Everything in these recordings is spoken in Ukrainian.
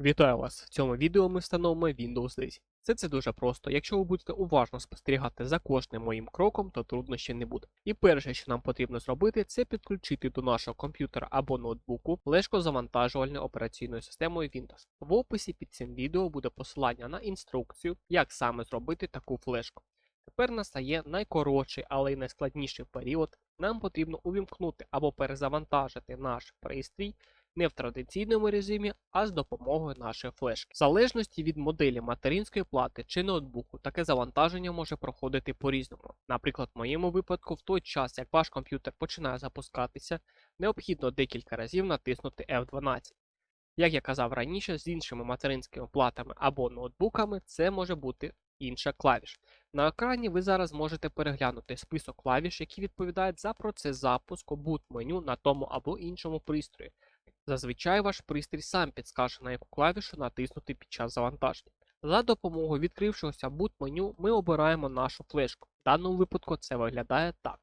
Вітаю вас! В цьому відео ми встановимо Windows 10. Це це дуже просто. Якщо ви будете уважно спостерігати за кожним моїм кроком, то труднощів не буде. І перше, що нам потрібно зробити, це підключити до нашого комп'ютера або ноутбуку флешку завантажувальною операційною системою Windows. В описі під цим відео буде посилання на інструкцію, як саме зробити таку флешку. Тепер настає найкоротший, але й найскладніший період. Нам потрібно увімкнути або перезавантажити наш пристрій не в традиційному режимі, а з допомогою нашої флешки. В залежності від моделі материнської плати чи ноутбуку, таке завантаження може проходити по-різному. Наприклад, в моєму випадку, в той час, як ваш комп'ютер починає запускатися, необхідно декілька разів натиснути F12. Як я казав раніше, з іншими материнськими платами або ноутбуками це може бути інша клавіш. На екрані ви зараз можете переглянути список клавіш, які відповідають за процес запуску boot меню на тому або іншому пристрої. Зазвичай ваш пристрій сам підскаже, на яку клавішу натиснути під час завантаження. За допомогою відкрившогося boot меню ми обираємо нашу флешку. В даному випадку це виглядає так.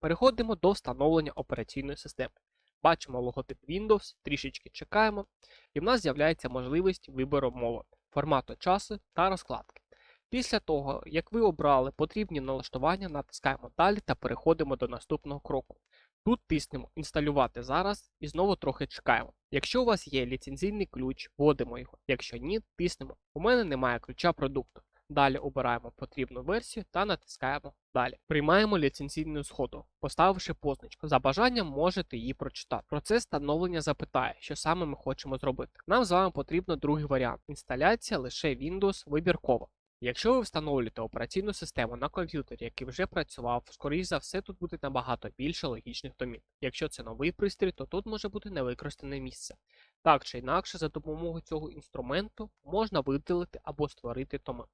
Переходимо до встановлення операційної системи. Бачимо логотип Windows, трішечки чекаємо, і в нас з'являється можливість вибору мови, формату часу та розкладки. Після того, як ви обрали потрібні налаштування, натискаємо далі та переходимо до наступного кроку. Тут тиснемо інсталювати зараз і знову трохи чекаємо. Якщо у вас є ліцензійний ключ, вводимо його. Якщо ні, тиснемо. У мене немає ключа продукту. Далі обираємо потрібну версію та натискаємо далі. Приймаємо ліцензійну сходу, поставивши позначку. За бажанням можете її прочитати. Процес встановлення запитає, що саме ми хочемо зробити. Нам з вами потрібно другий варіант. Інсталяція лише Windows вибіркова. Якщо ви встановлюєте операційну систему на комп'ютері, який вже працював, скоріш за все тут буде набагато більше логічних домів. Якщо це новий пристрій, то тут може бути невикористане місце. Так чи інакше, за допомогою цього інструменту можна виділити або створити томи.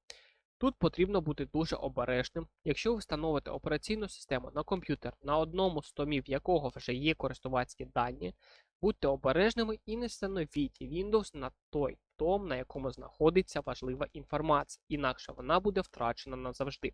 Тут потрібно бути дуже обережним. Якщо ви встановите операційну систему на комп'ютер, на одному з томів якого вже є користувацькі дані, будьте обережними і не встановіть Windows на той том, на якому знаходиться важлива інформація, інакше вона буде втрачена назавжди.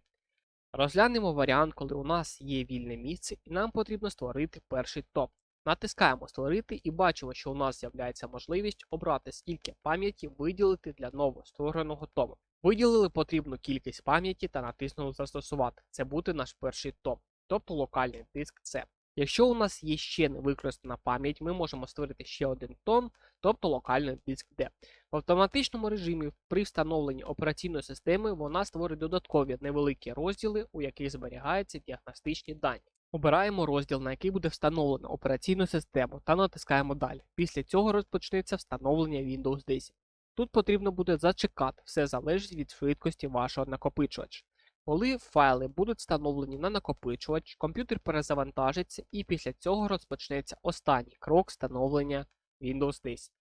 Розглянемо варіант, коли у нас є вільне місце і нам потрібно створити перший том. Натискаємо Створити і бачимо, що у нас з'являється можливість обрати, скільки пам'яті виділити для нового створеного тому. Виділили потрібну кількість пам'яті та натиснули Застосувати. Це буде наш перший том, тобто локальний диск C. Якщо у нас є ще не використана пам'ять, ми можемо створити ще один том, тобто локальний диск D. В автоматичному режимі при встановленні операційної системи вона створить додаткові невеликі розділи, у яких зберігаються діагностичні дані. Обираємо розділ, на який буде встановлено операційну систему, та натискаємо далі. Після цього розпочнеться встановлення Windows 10. Тут потрібно буде зачекати, все залежить від швидкості вашого накопичувача. Коли файли будуть встановлені на накопичувач, комп'ютер перезавантажиться і після цього розпочнеться останній крок встановлення Windows 10.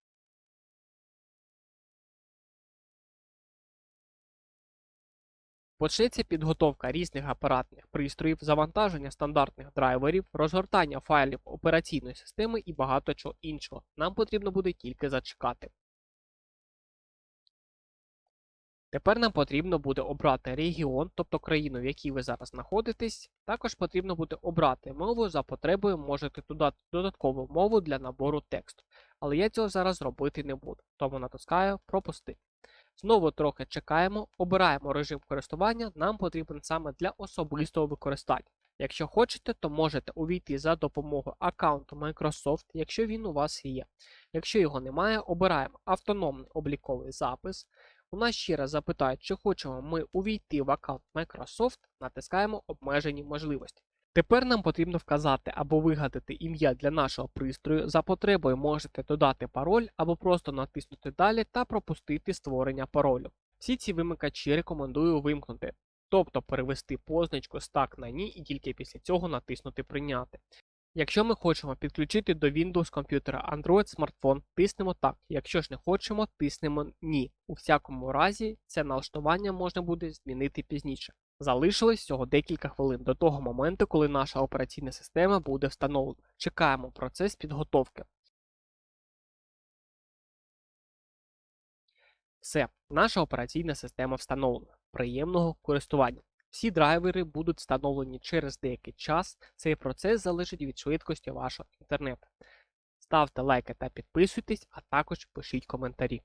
Почнеться підготовка різних апаратних пристроїв, завантаження стандартних драйверів, розгортання файлів операційної системи і багато чого іншого. Нам потрібно буде тільки зачекати. Тепер нам потрібно буде обрати регіон, тобто країну, в якій ви зараз знаходитесь. Також потрібно буде обрати мову за потребою, можете додати додаткову мову для набору тексту. Але я цього зараз робити не буду, тому натискаю Пропустити. Знову трохи чекаємо, обираємо режим користування, нам потрібен саме для особистого використання. Якщо хочете, то можете увійти за допомогою аккаунту Microsoft, якщо він у вас є. Якщо його немає, обираємо автономний обліковий запис. У нас ще раз запитають, чи хочемо ми увійти в аккаунт Microsoft, натискаємо обмежені можливості. Тепер нам потрібно вказати або вигадати ім'я для нашого пристрою. За потребою можете додати пароль або просто натиснути Далі та пропустити створення паролю. Всі ці вимикачі рекомендую вимкнути, тобто перевести позначку стак на ні і тільки після цього натиснути Прийняти. Якщо ми хочемо підключити до Windows комп'ютера Android смартфон, тиснемо так. Якщо ж не хочемо, тиснемо Ні. У всякому разі, це налаштування можна буде змінити пізніше. Залишилось всього декілька хвилин до того моменту, коли наша операційна система буде встановлена. Чекаємо процес підготовки. Все, наша операційна система встановлена. Приємного користування. Всі драйвери будуть встановлені через деякий час. Цей процес залежить від швидкості вашого інтернету. Ставте лайки та підписуйтесь, а також пишіть коментарі.